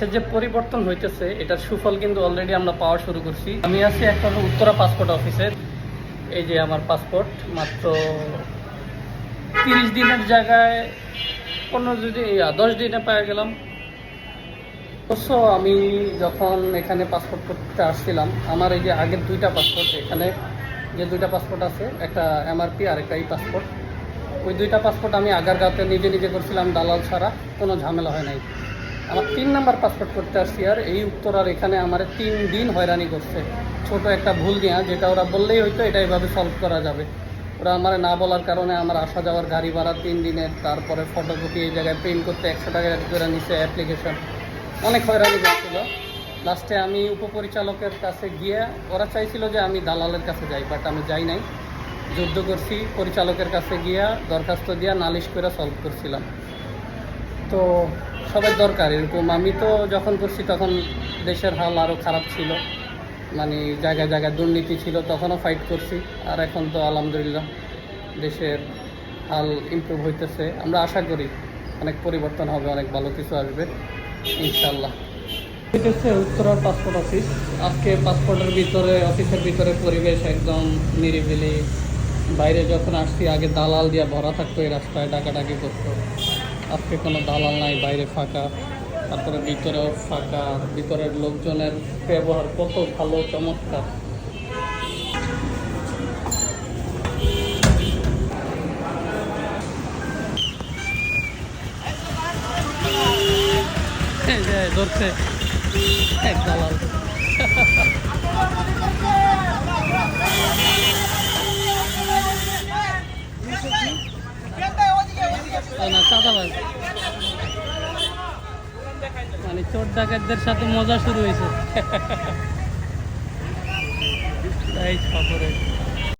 দেশের যে পরিবর্তন হইতেছে, এটার সুফল কিন্তু অলরেডি আমরা পাওয়া শুরু করছি। আমি আছি হলো উত্তরা পাসপোর্ট অফিসে এই যে আমার পাসপোর্ট মাত্র তিরিশ দিনের জায়গায় পনেরো যদি দশ দিনে পাওয়া গেলাম। অবশ্য আমি যখন এখানে পাসপোর্ট করতে আসছিলাম, আমার এই যে আগের দুইটা পাসপোর্ট এখানে যে দুইটা পাসপোর্ট আছে, একটা এমআরপি আর একটা ই পাসপোর্ট ওই দুইটা পাসপোর্ট আমি আগারগাঁওতে নিজে নিজে করছিলাম, দালাল ছাড়া, কোনো ঝামেলা হয় নাই। আমার তিন নাম্বার পাসপোর্ট করতে আসছি আর এই উত্তরার এখানে আমার তিন দিন হয়রানি করছে। ছোট একটা ভুল দিয়া, যেটা ওরা বললেই হয়তো এটা এভাবে সলভ করা যাবে। ওরা আমার না বলার কারণে আমার আসা যাওয়ার গাড়ি ভাড়া তিন দিনের তারপরে ফটোকপি এই জায়গায় প্রিন্ট করতে একশো টাকা করে নিছে অ্যাপ্লিকেশন অনেক হয়রানি করছিল। লাস্টে আমি উপপরিচালকের কাছে গিয়ে, ওরা চাইছিল যে আমি দালালের কাছে যাই বাট আমি যাই নাই। যুদ্ধ করছি, পরিচালকের কাছে গিয়া দরখাস্ত দিয়া নালিশ করে সলভ করছিলাম। তো সবাই দরকার, এরকম আমি তো যখন করছি তখন দেশের হাল আরও খারাপ ছিল। মানে জায়গায় জায়গায় দুর্নীতি ছিল, তখনও ফাইট করছি, আর এখন তো আলহামদুলিল্লাহ দেশের হাল ইমপ্রুভ হইতেছে। আমরা আশা করি অনেক পরিবর্তন হবে, অনেক ভালো কিছু আসবে ইনশাল্লাহ হচ্ছে উত্তরার পাসপোর্ট অফিস আজকে পাসপোর্টের ভিতরে অফিসের ভিতরে পরিবেশ একদম নিরিবিলি। বাইরে যখন আসছি, আগে দালাল দিয়ে ভরা থাকতো এই রাস্তায়, ডাকাডাকি করতো। আজকে কোনো দালাল নাই, বাইরে ফাঁকা। তারপরে ভিতরেও ফাঁকা। ভিতরের লোকজনের ব্যবহার কত ভালো, চমৎকার। ধরছে এক দালাল। না চাঁদাবাজ। মানে চোর ডাকাতদের সাথে মজা শুরু হয়েছে। এই খবরে